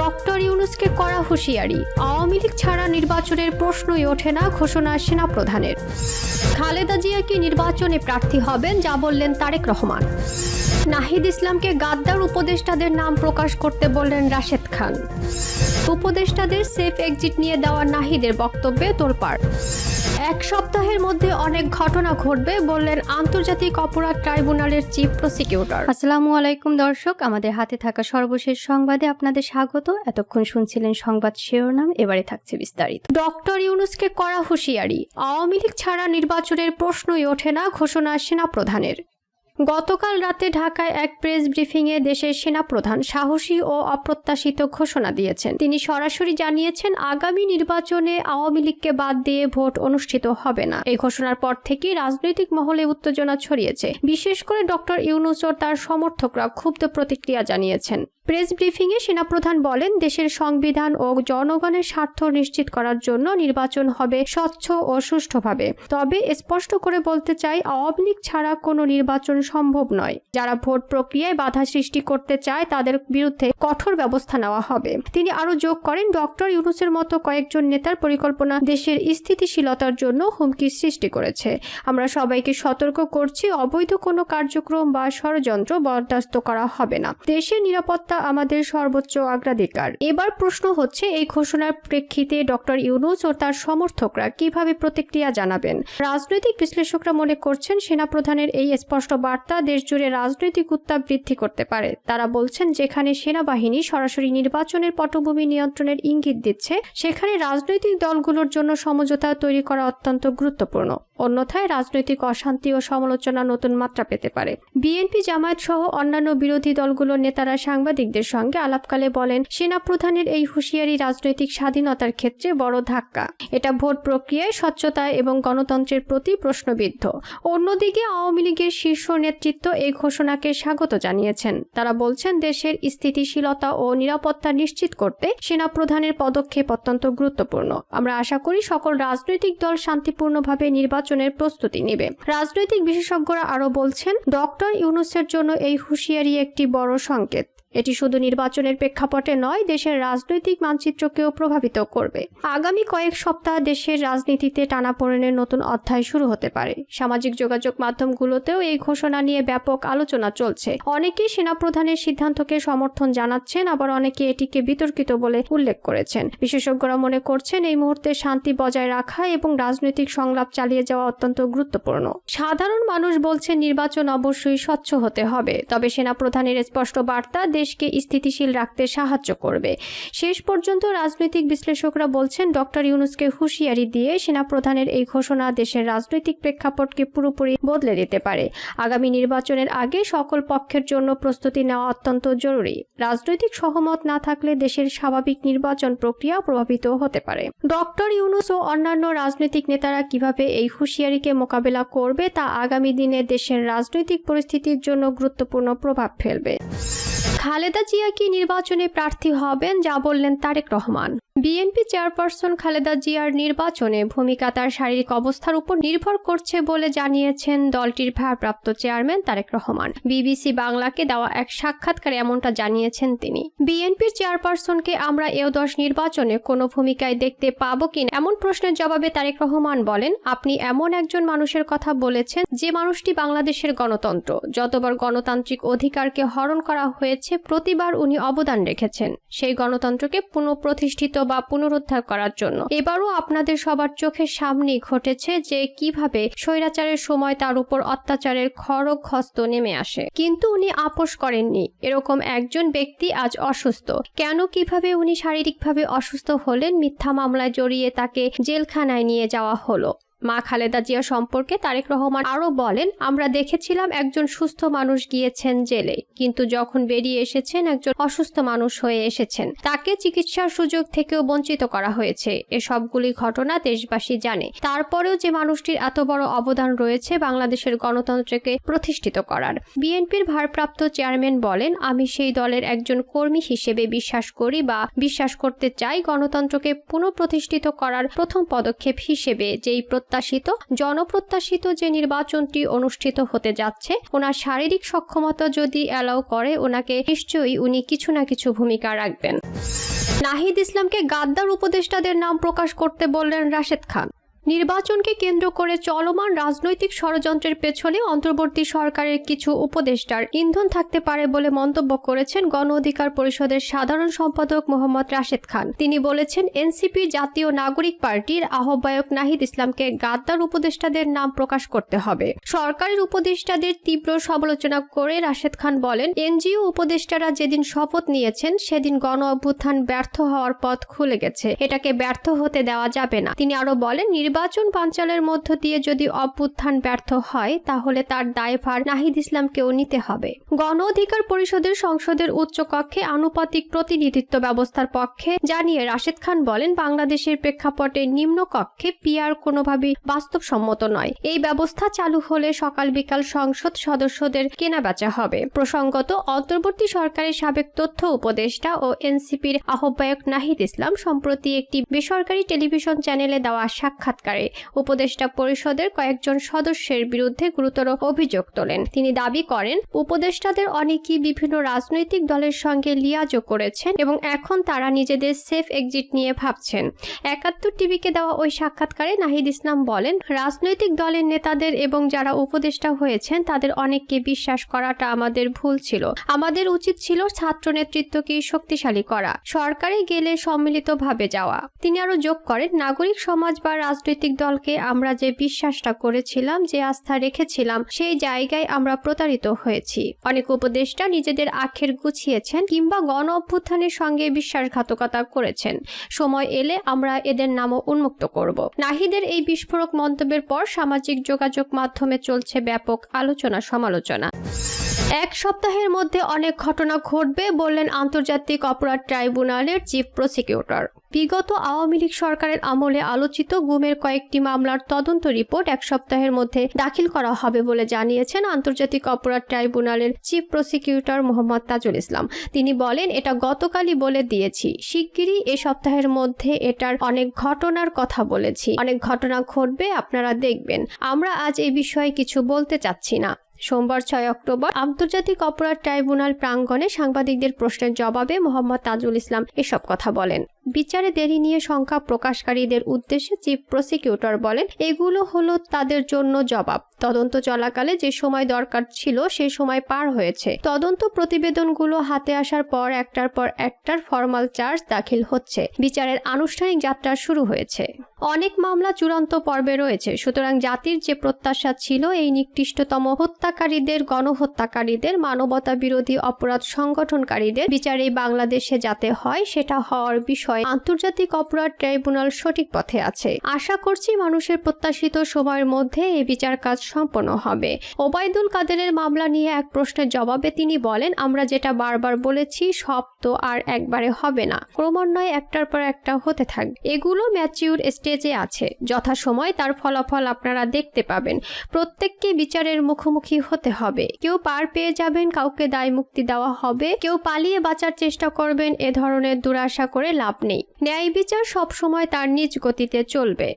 Doctor ইউনুসকে করা হুঁশিয়ারি। আওয়ামী লীগ ছাড়া নির্বাচনের প্রশ্নই ওঠে না ঘোষণা সেনাপ্রধানের। খালেদা জিয়া কি নির্বাচনে প্রার্থী হবেন, যা বললেন তারেক রহমান। নাহিদ ইসলামকে গাদ্দার উপদেষ্টাদের নাম প্রকাশ করতে বললেন রাশেদ খান। উপদেষ্টাদের সেফ এক্সিট নিয়ে দেওয়া নাহিদের বক্তব্যে তোলপাড় এক সপ্তাহের মধ্যে অনেক ঘটনা ঘটবে বললেন আন্তর্জাতিক অপরাধ ট্রাইব্যুনালের চিফ প্রসিকিউটর। আসসালামু আলাইকুম দর্শক আমাদের হাতে থাকা সর্বশেষ সংবাদে আপনাদের স্বাগত। এতক্ষণ শুনছিলেন সংবাদ শিরোনাম এবারে থাকছে বিস্তারিত। ডক্টর ইউনুসকে করা হুঁশিয়ারি আওয়ামী লীগ ছাড়া নির্বাচনের প্রশ্নই ওঠে না ঘোষণা সেনাপ্রধানের। গতকাল রাতে ঢাকায় এক প্রেস ব্রিফিংয়ে দেশের সেনাপ্রধান সাহসী ও অপ্রত্যাশিত ঘোষণা দিয়েছেন। তিনি সরাসরি জানিয়েছেন, আগামী নির্বাচনে আওয়ামী লীগকে বাদ দিয়ে ভোট অনুষ্ঠিত হবে না। এই ঘোষণার পর থেকেই রাজনৈতিক মহলে উত্তেজনা ছড়িয়েছে। বিশেষ করে ডক্টর ইউনুস ও তার সমর্থকরা ক্ষুব্ধ প্রতিক্রিয়া জানিয়েছেন। প্রেস ব্রিফিংয়ে সেনাপ্রধান বলেন, দেশের সংবিধান ও জনগণের স্বার্থ নিশ্চিত করার জন্য নির্বাচন হবে স্বচ্ছ ও সুষ্ঠুভাবে। তবে স্পষ্ট করে বলতে চাই, আওয়ামী লীগ ছাড়া কোনো নির্বাচন সম্ভব নয়। যারা ভোট প্রক্রিয়ায় বাধা সৃষ্টি করতে চায়, তাদের বিরুদ্ধে কঠোর ব্যবস্থা নেওয়া হবে। তিনি আরও যোগ করেন, ডক্টর ইউনুসের মতো কয়েকজন নেতার পরিকল্পনা দেশের স্থিতিশীলতার জন্য হুমকির সৃষ্টি করেছে। আমরা সবাইকে সতর্ক করছি, অবৈধ কোনো কার্যক্রম বা ষড়যন্ত্র বরদাস্ত করা হবে না। দেশের নিরাপত্তা আমাদের সর্বোচ্চ অগ্রাধিকার এবার প্রশ্ন হচ্ছে, এই ঘোষণার প্রেক্ষিতে ডক্টর ইউনুস ও তার সমর্থকরা কীভাবে প্রতিক্রিয়া জানাবেন? রাজনৈতিক বিশ্লেষকরা মনে করছেন, সেনাপ্রধানের এই স্পষ্ট বার্তা দেশজুড়ে রাজনৈতিক উত্তাপ বৃদ্ধি করতে পারে। তারা বলছেন, যেখানে সেনাবাহিনী সরাসরি নির্বাচনের পটভূমি নিয়ন্ত্রণের ইঙ্গিত দিচ্ছে, সেখানে রাজনৈতিক দলগুলোর জন্য সমঝোতা তৈরি করা অত্যন্ত গুরুত্বপূর্ণ। অন্যথায় রাজনৈতিক অশান্তি ও সমালোচনা নতুন মাত্রা পেতে পারে। বিএনপি জামায়াত সহ অন্যান্য বিরোধী দলগুলোর নেতারা সাংবাদিকদের সঙ্গে আলাপকালে বলেন, সেনাপ্রধানের এই হুঁশিয়ারি রাজনৈতিক স্বাধীনতার ক্ষেত্রে বড় ধাক্কা। এটা ভোট প্রক্রিয়ায় স্বচ্ছতা এবং গণতন্ত্রের প্রতি প্রশ্নবিদ্ধ। অন্যদিকে আওয়ামী লীগের শীর্ষ নেতৃত্ব এই ঘোষণাকে স্বাগত জানিয়েছেন। তারা বলছেন, দেশের স্থিতিশীলতা ও নিরাপত্তা নিশ্চিত করতে সেনাপ্রধানের পদক্ষেপ অত্যন্ত গুরুত্বপূর্ণ। আমরা আশা করি সকল রাজনৈতিক দল শান্তিপূর্ণভাবে নির্বাচনের প্রস্তুতি নেবে। রাজনৈতিক বিশেষজ্ঞরা আরও বলছেন, ডক্টর ইউনুসের জন্য এই হুঁশিয়ারি একটি বড় সংকেত। এটি শুধু নির্বাচনের প্রেক্ষাপটে নয়, দেশের রাজনৈতিক মানচিত্রকেও প্রভাবিত করবে। আগামী কয়েক সপ্তাহ দেশের রাজনীতিতে টানাপোড়েনের নতুন অধ্যায় শুরু হতে পারে। সামাজিক যোগাযোগ মাধ্যমগুলোতেও এই ঘোষণা নিয়ে ব্যাপক আলোচনা চলছে। অনেকেই সেনাপ্রধানের সিদ্ধান্তকে সমর্থন জানাচ্ছেন, আবার অনেকে এটিকে বিতর্কিত বলে উল্লেখ করেছেন। বিশেষজ্ঞরা মনে করছেন, এই মুহূর্তে শান্তি বজায় রাখা এবং রাজনৈতিক সংলাপ চালিয়ে যাওয়া অত্যন্ত গুরুত্বপূর্ণ। সাধারণ মানুষ বলছে, নির্বাচন অবশ্যই স্বচ্ছ হতে হবে। তবে সেনাপ্রধানের স্পষ্ট বার্তা দেশকে স্থিতিশীল রাখতে সাহায্য করবে। শেষ পর্যন্ত রাজনৈতিক বিশ্লেষকরা বলছেন ডক্টর ইউনুসকে হুঁশিয়ারি দিয়ে সেনাপ্রধানের এই ঘোষণা দেশের রাজনৈতিক প্রেক্ষাপটকে পুরোপুরি বদলে দিতে পারে। আগামী নির্বাচনের আগে সকল পক্ষের জন্য প্রস্তুতি নেওয়া অত্যন্ত জরুরি। রাজনৈতিক সহমত না থাকলে দেশের স্বাভাবিক নির্বাচন প্রক্রিয়া প্রভাবিত হতে পারে। ডক্টর ইউনুস ও অন্যান্য রাজনৈতিক নেতারা কীভাবে এই হুঁশিয়ারিকে মোকাবেলা করবে তা আগামী দিনে দেশের রাজনৈতিক পরিস্থিতির জন্য গুরুত্বপূর্ণ প্রভাব ফেলবে। খালেদা জিয়া কি নির্বাচনে প্রার্থী হবেন যা বললেন তারেক রহমান। বিএনপি চেয়ারপারসন খালেদা জিয়ার নির্বাচনে ভূমিকা তার শারীরিক অবস্থার উপর নির্ভর করছে বলে জানিয়েছেন দলটির ভারপ্রাপ্ত চেয়ারম্যান তারেক রহমান। বিবিসি বাংলাকে দেওয়া এক সাক্ষাৎকারে এমনটা জানিয়েছেন তিনি। বিএনপির চেয়ারপারসনকে আমরা এও দশ নির্বাচনে কোনো ভূমিকায় দেখতে পাবো কিনা এমন প্রশ্নের জবাবে তারেক রহমান বলেন, আপনি এমন একজন মানুষের কথা বলেছেন যে মানুষটি বাংলাদেশের গণতন্ত্র। যতবার গণতান্ত্রিক অধিকারকে হরণ করা হয়েছে, প্রতিবার উনি অবদান রেখেছেন। সেই গণতন্ত্রকে পুনঃপ্রতিষ্ঠিত বা পুনরুদ্ধার করার জন্য। এবারও আপনাদের সবার চোখের সামনে ঘটেছে যে কীভাবে স্বৈরাচারের সময় তার উপর অত্যাচারের খড়গ হস্ত নেমে আসে। কিন্তু উনি আপোষ করেননি। এরকম একজন ব্যক্তি আজ অসুস্থ। কেন, কীভাবে উনি শারীরিকভাবে অসুস্থ হলেন মিথ্যা মামলায় জড়িয়ে তাকে জেলখানায় নিয়ে যাওয়া হলো। মা খালেদা জিয়া সম্পর্কে তারেক রহমান আরও বলেন, আমরা দেখেছিলাম একজন সুস্থ মানুষ গিয়েছেন জেলে, কিন্তু যখন বেরিয়ে এসেছেন একজন অসুস্থ মানুষ হয়ে এসেছেন। তাকে চিকিৎসার সুযোগ থেকেও বঞ্চিত করা হয়েছে। এসবগুলি ঘটনা দেশবাসী জানে। তারপরেও যে মানুষটির এত বড় অবদান রয়েছে বাংলাদেশের গণতন্ত্রকে প্রতিষ্ঠিত করার। বিএনপির ভারপ্রাপ্ত চেয়ারম্যান বলেন, আমি সেই দলের একজন কর্মী হিসেবে বিশ্বাস করি বা বিশ্বাস করতে চাই গণতন্ত্রকে পুনঃপ্রতিষ্ঠিত করার প্রথম পদক্ষেপ হিসেবে, যেই প্রত্যাশিত জনপ্রত্যাশিত যে নির্বাচনটি অনুষ্ঠিত হতে যাচ্ছে, ওনার শারীরিক সক্ষমতা যদি অ্যালাউ করে, ওনাকে নিশ্চয়ই উনি কিছু না কিছু ভূমিকা রাখবেন। নাহিদ ইসলামকে গাদ্দার উপদেষ্টাদের নাম প্রকাশ করতে বললেন রাশেদ খান। নির্বাচনকে কেন্দ্র করে চলমান রাজনৈতিক ষড়যন্ত্রের পেছনে অন্তর্বর্তী সরকারের কিছু উপদেষ্টার ইন্ধন থাকতে পারে বলে মন্তব্য করেছেন গণ অধিকার পরিষদের সাধারণ সম্পাদক মোহাম্মদ রাশেদ খান। তিনি বলেছেন, এনসিপি জাতীয় নাগরিক পার্টির আহ্বায়ক নাহিদ ইসলামকে গাদ্দার উপদেষ্টাদের নাম প্রকাশ করতে হবে। সরকারের উপদেষ্টাদের তীব্র সমালোচনা করে রাশেদ খান বলেন, এনজিও উপদেষ্টারা যেদিন শপথ নিয়েছেন, সেদিন গণ অভ্যুত্থান ব্যর্থ হওয়ার পথ খুলে গেছে। এটাকে ব্যর্থ হতে দেওয়া যাবে না। তিনি আরও বলেন, নির্বাচন পাঞ্চালের মধ্য দিয়ে যদি অভ্যুত্থান ব্যর্থ হয়, তাহলে তার দায়ভার নাহিদ ইসলামকেও নিতে হবে। গণ অধিকার পরিষদের সংসদের উচ্চ কক্ষে আনুপাতিক প্রতিনিধিত্ব ব্যবস্থার পক্ষে জানিয়ে রাশেদ খান বলেন, বাংলাদেশের প্রেক্ষাপটে নিম্ন কক্ষে পিআর কোনোভাবেই বাস্তবসম্মত নয়। এই ব্যবস্থা চালু হলে সকাল বিকাল সংসদ সদস্যদের কেনাবেচা হবে। প্রসঙ্গত, অন্তর্বর্তী সরকারের সাবেক তথ্য উপদেষ্টা ও এনসিপির আহ্বায়ক নাহিদ ইসলাম সম্প্রতি একটি বেসরকারি টেলিভিশন চ্যানেলে দেওয়া সাক্ষাৎকারে উপদেষ্টা পরিষদের কয়েকজন সদস্যের বিরুদ্ধে গুরুতর অভিযোগ তোলেন। তিনি দাবি করেন, উপদেষ্টাদের অনেকেই বিভিন্ন রাজনৈতিক দলের সঙ্গে লিয়াজও করেছেন এবং এখন তারা নিজেদের সেফ এক্সিট নিয়ে ভাবছেন। একাত্তর টিভিকে দেওয়া ওই সাক্ষাৎকারে নাহিদ ইসলাম বলেন, রাজনৈতিক দলের নেতাদের এবং যারা উপদেষ্টা হয়েছেন তাদের অনেককে বিশ্বাস করাটা আমাদের ভুল ছিল। আমাদের উচিত ছিল ছাত্র নেতৃত্বকে শক্তিশালী করা, সরকারে গেলে সম্মিলিতভাবে যাওয়া। তিনি আরও যোগ করেন, নাগরিক সমাজ বা রাজনৈতিক দলকে আমরা যে বিশ্বাসটা করেছিলাম, যে আস্থা রেখেছিলাম, সেই জায়গায় আমরা প্রতারিত হয়েছি। অনেক উপদেষ্টা নিজেদের আখের গুছিয়েছেন কিংবা গণ অভ্যুত্থানের সঙ্গে বিশ্বাসঘাতকতা করেছেন। সময় এলে আমরা এদের নামও উন্মুক্ত করব। নাহিদের এই বিস্ফোরক মন্তব্যের পর সামাজিক যোগাযোগ মাধ্যমে চলছে ব্যাপক আলোচনা সমালোচনা এক সপ্তাহের মধ্যে অনেক ঘটনা ঘটবে বললেন আন্তর্জাতিক অপরাধ ট্রাইব্যুনালের চিফ প্রসিকিউটর। বিগত আওয়ামী লীগ সরকারের আমলে আলোচিত গুমের কয়েকটি মামলার তদন্ত রিপোর্ট এক সপ্তাহের মধ্যে দাখিল করা হবে বলে জানিয়েছেন আন্তর্জাতিক অপরাধ ট্রাইব্যুনালের চিফ প্রসিকিউটর মোহাম্মদ তাজুল ইসলাম। তিনি বলেন, এটা গতকালই বলে দিয়েছি। শিগগিরই এ সপ্তাহের মধ্যে এটার অনেক ঘটনার কথা বলেছি। অনেক ঘটনা ঘটবে, আপনারা দেখবেন। আমরা আজ এই বিষয়ে কিছু বলতে চাচ্ছি না। সোমবার ছয় অক্টোবর আন্তর্জাতিক অপরাধ ট্রাইব্যুনাল প্রাঙ্গণে সাংবাদিকদের প্রশ্নের জবাবে মোহাম্মদ তাজুল ইসলাম এসব কথা বলেন। বিচারে দেরি নিয়ে সংখ্যা প্রকাশকারীদের উদ্দেশ্যে চিফ প্রসিকিউটর বলেন, এগুলো হলো তাদের জন্য জবাব। তদন্ত চলাকালে যে সময় দরকার ছিল সে সময় পার হয়েছে। তদন্ত প্রতিবেদনগুলো হাতে আসার পর একটার পর একটার ফর্মাল চার্জ দাখিল হচ্ছে। বিচারের আনুষ্ঠানিক যাত্রা শুরু হয়েছে। অনেক মামলা চূড়ান্ত পর্বে রয়েছে। সুতরাং জাতির যে প্রত্যাশা ছিল, এই নিকৃষ্টতম হত্যাকারীদের, গণহত্যাকারীদের মানবতা বিরোধী অপরাধ সংগঠনকারীদের বিচারে বাংলাদেশে যাতে হয়, সেটা হওয়ার বিষয়ে আন্তর্জাতিক অপরাধ ট্রাইব্যুনাল সঠিক পথে আছে। আশা করছি মানুষের প্রত্যাশিত সময়ের মধ্যে এই বিচার কাজ সম্পন্ন হবে। ওবায়দুল কাদেরের মামলা নিয়ে এক প্রশ্নের জবাবে তিনি বলেন, আমরা যেটা বারবার বলেছি, সব তো আর একবারে হবে না। ক্রমান্বয়ে একটার পর একটা হতে থাকবে এগুলো ম্যাচিউর স্টেজে আছে। যথাসময় তার ফলাফল আপনারা দেখতে পাবেন। প্রত্যেককে বিচারের মুখোমুখি হতে হবে। কেউ পার পেয়ে যাবেন, কাউকে দায় মুক্তি দেওয়া হবে। কেউ পালিয়ে বাঁচার চেষ্টা করবেন, এ ধরনের দুরাশা করে লাভ নেই। ন্যায় বিচার সবসময় তার নিজ গতিতে চলবে।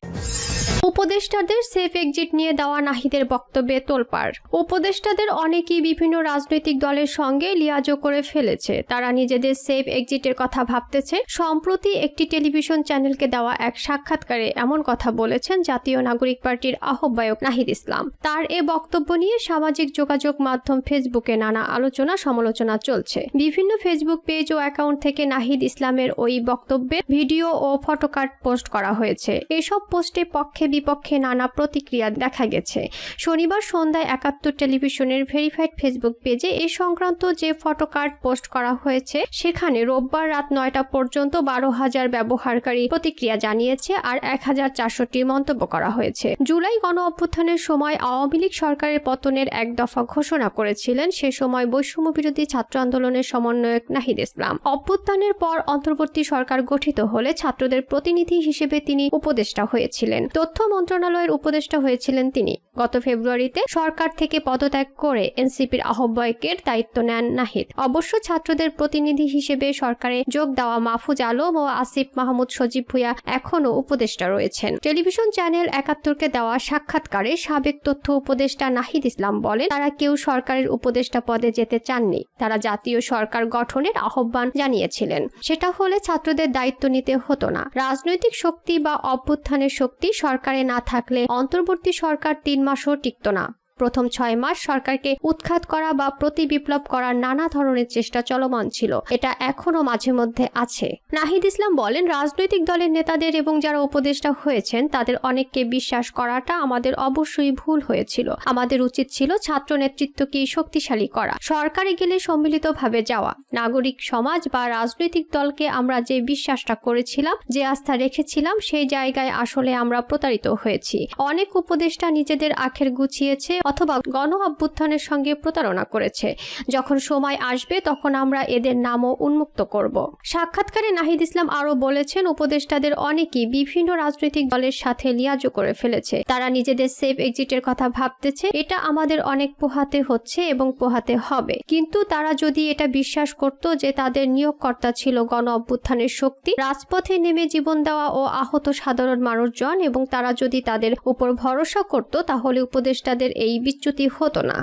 উপদেষ্টাদের সেফ এক্সিট নিয়ে দেওয়া নাহিদের বক্তব্যে তোলপাড়। উপদেষ্টাদের অনেকেই বিভিন্ন রাজনৈতিক দলের সঙ্গে লিয়াজো করে ফেলেছে। তারা নিজেদের সেফ এক্সিটের কথা ভাবতেছে। সম্প্রতি একটি টেলিভিশন চ্যানেলকে দেওয়া এক সাক্ষাৎকারে এমন কথা বলেছেন জাতীয় নাগরিক পার্টির আহ্বায়ক নাহিদ ইসলাম। তার এ বক্তব্য নিয়ে সামাজিক যোগাযোগ মাধ্যম ফেসবুকে নানা আলোচনা সমালোচনা চলছে। বিভিন্ন ফেসবুক পেজ ও অ্যাকাউন্ট থেকে নাহিদ ইসলামের ওই বক্তব্যের ভিডিও ও ফটোকার্ড পোস্ট করা হয়েছে। এসব পোস্টে পক্ষে বিপক্ষে নানা প্রতিক্রিয়া দেখা গেছে। শনিবার সন্ধ্যায় একাত্তর টেলিভিশনের ভেরিফাইড ফেসবুক পেজে এ সংক্রান্ত যে ফটোকার্ড পোস্ট করা হয়েছে, সেখানে রোববার রাত নয়টা পর্যন্ত বারো হাজার ব্যবহারকারী প্রতিক্রিয়া জানিয়েছে আর এক হাজার চারশোটি মন্তব্য করা হয়েছে। জুলাই গণ অভ্যুত্থানের সময় আওয়ামী লীগ সরকারের পতনের এক দফা ঘোষণা করেছিলেন, সে সময় বৈষম্য বিরোধী ছাত্র আন্দোলনের সমন্বয়ক নাহিদ ইসলাম। অভ্যুত্থানের পর অন্তর্বর্তী সরকার গঠিত হলে ছাত্রদের প্রতিনিধি হিসেবে তিনি উপদেষ্টা হয়েছিলেন। তথ্য মন্ত্রণালয়ের উপদেষ্টা হয়েছিলেন তিনি। গত ফেব্রুয়ারিতে সরকার থেকে পদত্যাগ করে এনসিপির আহ্বায়কের দায়িত্ব নেন নাহিদ। অবশ্য ছাত্রদের প্রতিনিধি হিসেবে সরকারে যোগ দেওয়া মাহফুজ আলম ও আসিফ মাহমুদ সজীব ভুইয়া এখনও উপদেষ্টা রয়েছেন। টেলিভিশন চ্যানেল একাত্তরকে দেওয়া সাক্ষাৎকারে সাবেক তথ্য উপদেষ্টা নাহিদ ইসলাম বলেন, তারা কেউ সরকারের উপদেষ্টা পদে যেতে চাননি। তারা জাতীয় সরকার গঠনের আহ্বান জানিয়েছিলেন। সেটা হলে ছাত্রদের দায়িত্ব নিতে হতো না। রাজনৈতিক শক্তি বা অভ্যুত্থানের শক্তি সরকারে না থাকলে অন্তর্বর্তী সরকার তিন মাসও টিকত না। প্রথম ছয় মাস সরকারকে উৎখাত করা বা প্রতি বিপ্লব করার নানা ধরনের চেষ্টা চলমান ছিল। এটা এখনও মাঝে মধ্যে আছে। নাহিদ ইসলাম বলেন, রাজনৈতিক দলের নেতাদের এবং যারা উপদেষ্টা হয়েছেন, তাদের অনেককে বিশ্বাস করাটা আমাদের অবশ্যই ভুল হয়েছিল। আমাদের উচিত ছিল ছাত্র নেতৃত্বকে শক্তিশালী করা। সরকারে গেলে সম্মিলিতভাবে যাওয়া। নাগরিক সমাজ বা রাজনৈতিক দলকে আমরা যে বিশ্বাসটা করেছিলাম, যে আস্থা রেখেছিলাম, সেই জায়গায় আসলে আমরা প্রতারিত হয়েছি। অনেক উপদেষ্টা নিজেদের আখের গুছিয়েছে অথবা গণ অভ্যুত্থানের সঙ্গে প্রতারণা করেছে। যখন সময় আসবে, তখন আমরা এদের নামও উন্মুক্ত করব। সাক্ষাৎকারে নাহিদ ইসলাম আরও বলেছেন, উপদেষ্টাদের অনেকেই বিভিন্ন রাজনৈতিক দলের সাথে লিয়াজো করে ফেলেছে। তারা নিজেদের সেফ এক্সিটের কথা ভাবতেছে, এটা আমাদের অনেক পোহাতে হচ্ছে এবং পোহাতে হবে। কিন্তু তারা যদি এটা বিশ্বাস করত যে তাদের নিয়োগকর্তা ছিল গণ অভ্যুত্থানের শক্তি, রাজপথে নেমে জীবন দেওয়া ও আহত সাধারণ মানুষজন এবং তারা যদি তাদের উপর ভরসা করত, তাহলে উপদেষ্টাদের এই বিচ্যুতি হতো না।